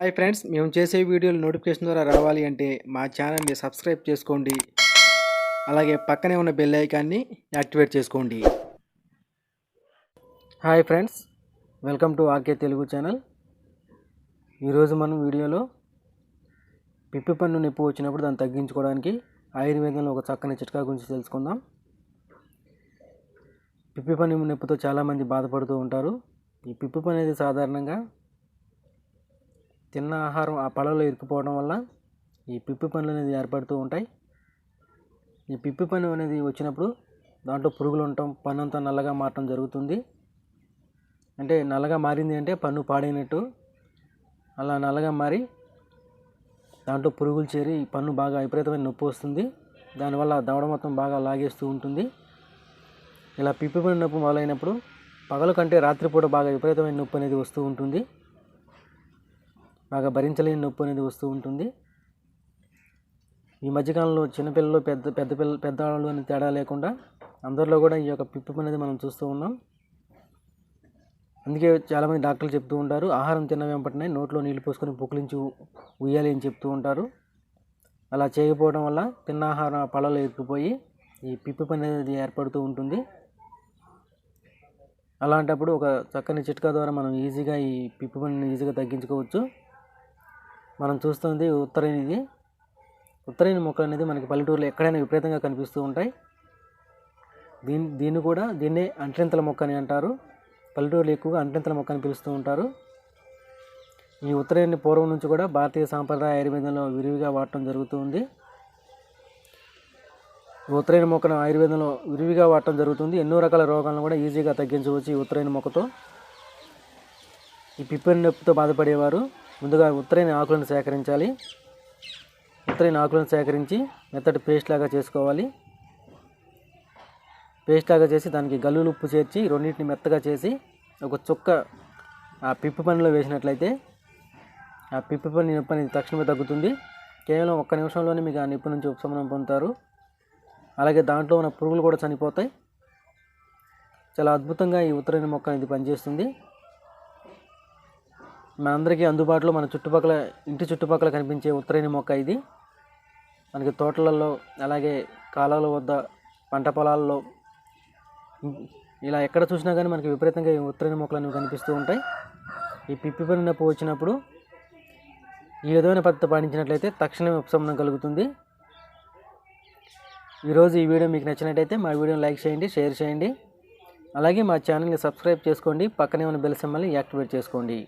Hi friends మేము చేసే వీడియోలు నోటిఫికేషన్ ద్వారా రావాలి అంటే మా ఛానల్ని సబ్స్క్రైబ్ చేసుకోండి. అలాగే పక్కనే ఉన్న బెల్ ఐకాన్ని యాక్టివేట్ చేసుకోండి. Hi friends welcome to RK Telugu channel. ఈరోజు మనం వీడియోలో పిప్పి పన్ను నొప్పి వచ్చినప్పుడు దాన్ని తగ్గించుకోవడానికి ఆయుర్వేదంలో ఒక చక్కని చిట్కా గురించి తెలుసుకుందాం. పిప్పి పన్ను నొప్పితో చాలామంది బాధపడుతూ ఉంటారు. ఈ పిప్పి పన్ను అనేది సాధారణంగా తిన్న ఆహారం ఆ పళ్ళలో ఇరుక్కుపోవడం వల్ల ఈ పిప్పి పనులు అనేది ఏర్పడుతూ ఉంటాయి. ఈ పిప్పి పని అనేది వచ్చినప్పుడు దాంట్లో పురుగులు ఉండటం పన్ను అంతా నల్లగా మారటం జరుగుతుంది. అంటే నల్లగా మారింది అంటే పన్ను పాడైనట్టు అలా నల్లగా మారి దాంట్లో పురుగులు చేరి ఈ పన్ను బాగా విపరీతమైన నొప్పి వస్తుంది. దానివల్ల దవడ మొత్తం బాగా లాగేస్తూ ఉంటుంది. ఇలా పిప్పి పని నొప్పి మొదలైనప్పుడు పగలు కంటే రాత్రిపూట బాగా విపరీతమైన నొప్పి అనేది వస్తూ ఉంటుంది. బాగా భరించలేని నొప్పి అనేది వస్తూ ఉంటుంది. ఈ మధ్యకాలంలో చిన్నపిల్లలు పెద్ద పెద్ద పిల్ల పెద్దవాళ్ళు అని తేడా లేకుండా అందరిలో కూడా ఈ యొక్క పిప్పి అనేది మనం చూస్తూ ఉన్నాం. అందుకే చాలామంది డాక్టర్లు చెప్తూ ఉంటారు ఆహారం తిన్న వెంపటనే నోట్లో నీళ్ళు పోసుకొని పుక్కిలించి ఉయ్యాలి అని చెప్తూ ఉంటారు. అలా చేయకపోవడం వల్ల తిన్న ఆహారం పళ్ళలో ఎక్కిపోయి ఈ పిప్పి పని అనేది ఏర్పడుతూ ఉంటుంది. అలాంటప్పుడు ఒక చక్కని చిట్కా ద్వారా మనం ఈజీగా ఈ పిప్పి పనిని ఈజీగా తగ్గించుకోవచ్చు. మనం చూస్తుంది ఉత్తరైన ఇది. ఉత్తరైన మొక్కలు అనేది మనకి పల్లెటూరులో ఎక్కడైనా విపరీతంగా కనిపిస్తూ ఉంటాయి. దీని దీన్ని కూడా దీన్నే అంట్రింతల మొక్క అని అంటారు. పల్లెటూరులో ఎక్కువగా అంట్రింతల మొక్క అని పిలుస్తూ ఉంటారు. ఈ ఉత్తరాయణ పూర్వం నుంచి కూడా భారతీయ సాంప్రదాయ ఆయుర్వేదంలో విరివిగా వాడటం జరుగుతుంది ఉత్తరాయణ మొక్కను ఆయుర్వేదంలో విరివిగా వాడటం జరుగుతుంది. ఎన్నో రకాల రోగాలను కూడా ఈజీగా తగ్గించవచ్చు ఈ ఉత్తరాయణ మొక్కతో. ఈ పిప్పని నొప్పితో బాధపడేవారు. ముందుగా ఉత్తరైన ఆకులను సేకరించాలి. ఉత్తరైన ఆకులను సేకరించి మెత్తటి పేస్ట్ లాగా చేసుకోవాలి. పేస్ట్ లాగా చేసి దానికి గల్లులు ఉప్పు చేర్చి రెండింటిని మెత్తగా చేసి ఒక చుక్క ఆ పిప్పి పనిలో వేసినట్లయితే ఆ పిప్పి పని నొప్పి అనేది తక్షణమే తగ్గుతుంది. కేవలం ఒక్క నిమిషంలోనే మీకు ఆ నొప్పి నుంచి ఉపశమనం పొందుతారు. అలాగే దాంట్లో ఉన్న పురుగులు కూడా చనిపోతాయి. చాలా అద్భుతంగా ఈ ఉత్తరైన మొక్క అనేది పనిచేస్తుంది. మనందరికీ అందుబాటులో మన చుట్టుపక్కల ఇంటి చుట్టుపక్కల కనిపించే ఉత్తరైన మొక్క ఇది. మనకి తోటలలో అలాగే కాలాల వద్ద పంట పొలాల్లో ఇలా ఎక్కడ చూసినా కానీ మనకి విపరీతంగా ఈ ఉత్తరైన మొక్కలు అనేవి కనిపిస్తూ ఉంటాయి. ఈ పిప్పి పని నొప్పి వచ్చినప్పుడు ఈ విధమైన పద్ధతి పాటించినట్లయితే తక్షణమే ఉపశమనం కలుగుతుంది. ఈరోజు ఈ వీడియో మీకు నచ్చినట్టయితే మా వీడియోని లైక్ చేయండి షేర్ చేయండి. అలాగే మా ఛానల్ని సబ్స్క్రైబ్ చేసుకోండి పక్కనే ఉన్న బెల్ సింబల్ని యాక్టివేట్ చేసుకోండి.